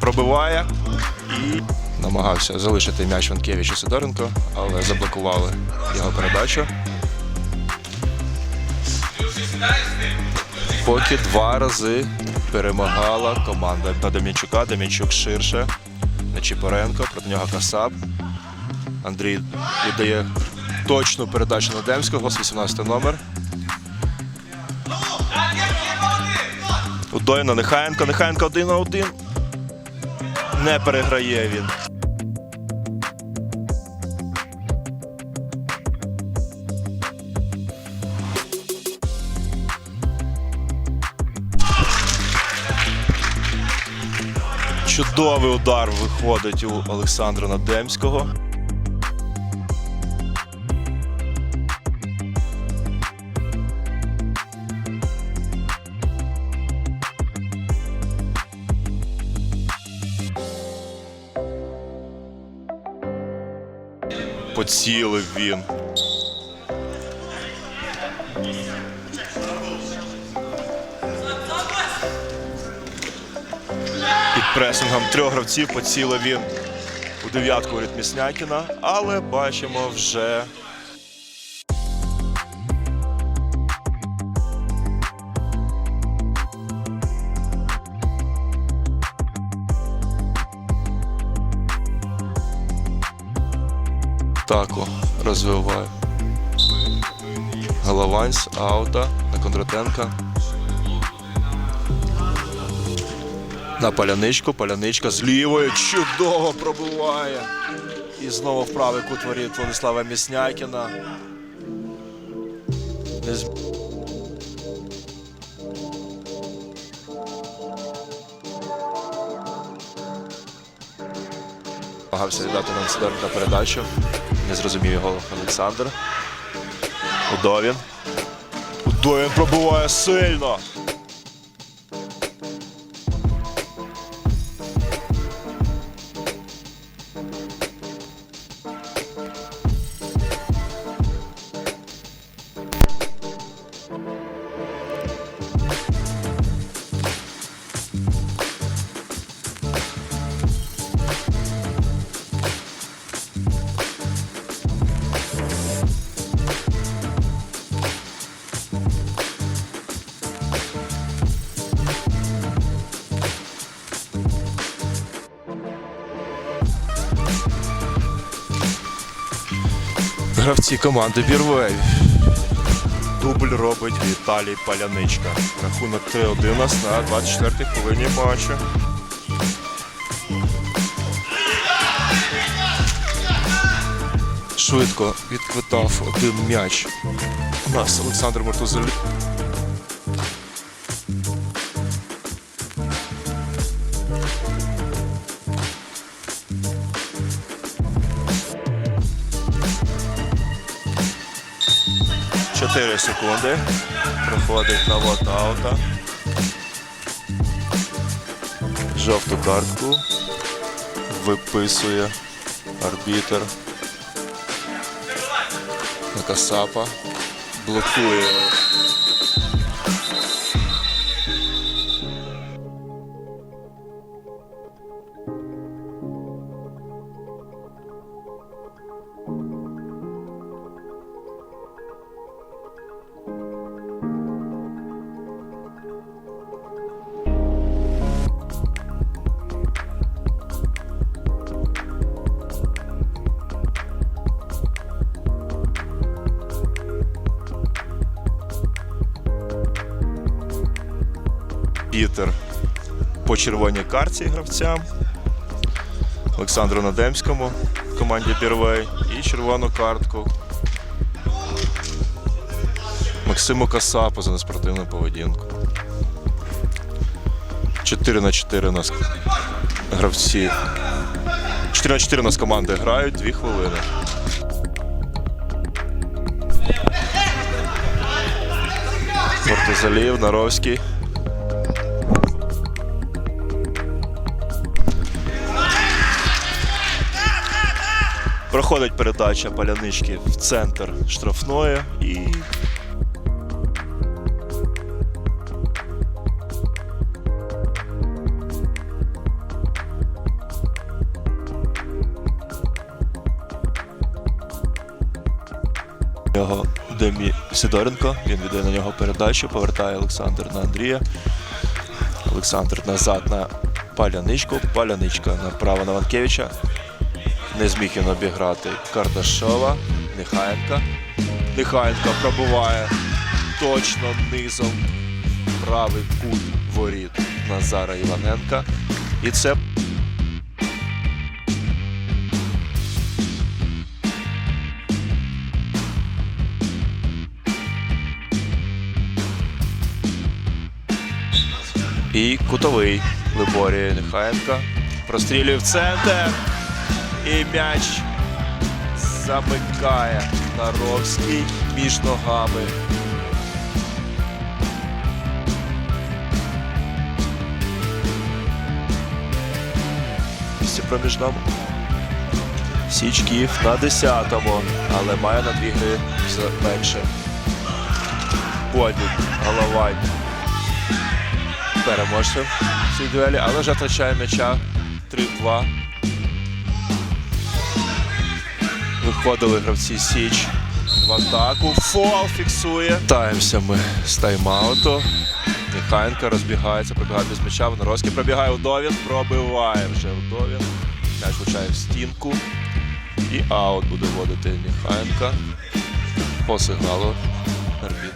пробиває і намагався залишити м'яч Ванкевичу Сидоренко, але заблокували його передачу. Поки два рази перемагала команда на Дем'янчука. Дем'янчук ширше. Нечіпоренко, проти нього Касап. Андрій віддає точну передачу на Демського з 18 номер. Удой на Нехаєнко. Нехаєнко один на один. Не переграє він. Чудовий удар виходить у Олександра Надемського. Поцілив він. Під пресингом трьох гравців поцілив він у дев'ятку від Міснякіна, але бачимо вже. Тако розвиває. Головань з аута на Кондратенка. На паляничку, паляничка з лівої чудово пробиває. І знову в правий кут воріт Владислава Міснякіна. Намагався віддати на інцидент на передачу. Не зрозумів його Олександр. Удовін. Удовін пробиває сильно. гравці команди Бірвей. Дубль робить Віталій Паляничка. Рахунок 3-1 на 24-й хвилині матчу. Швидко відквитав один м'яч. У нас Олександр Мартузель. 4 секунди. Проходить на вотаута. Жовту картку. Виписує арбітер. На касапа. Блокує. Пітер по червоній карті гравцям. Олександру Надемському команді Бірвей і червону картку. Максиму Касапу за неспортивну поведінку. 4 на 4 у нас гравці. 4 на 4 у нас команди грають, 2 хвилини. Мортозалів, Наровський. Проходить передача палянички в центр штрафної і. Його Демі Сидоренко, він віддає на нього передачу, повертає Олександр на Андрія. Олександр назад на паляничку. Паляничка направо на Ванкевича. Не зміг він обіграти Кардашова. Нехаєнка. Нехаєнка пробуває точно низом правий кут воріт Назара Іваненка. І це І кутовий виборює Нехаєнка. Прострілює в центр. І м'яч замикає Наровський між ногами. Місце проміжному. Січків на 10-му, але має на дві гри менше. Бодік, Головань переможцем в цій дуелі, але вже втрачає м'яча 3-2. Виходили гравці Січ в атаку. Фол фіксує. Таємося ми з тайм-ауту. Міхаєнко розбігається, пробігає без м'яча. Воноровський пробігає Удовін, пробиває вже Удовін. М'яч влучає в стінку. І аут буде вводити Ніхаєнка. по сигналу арбітра.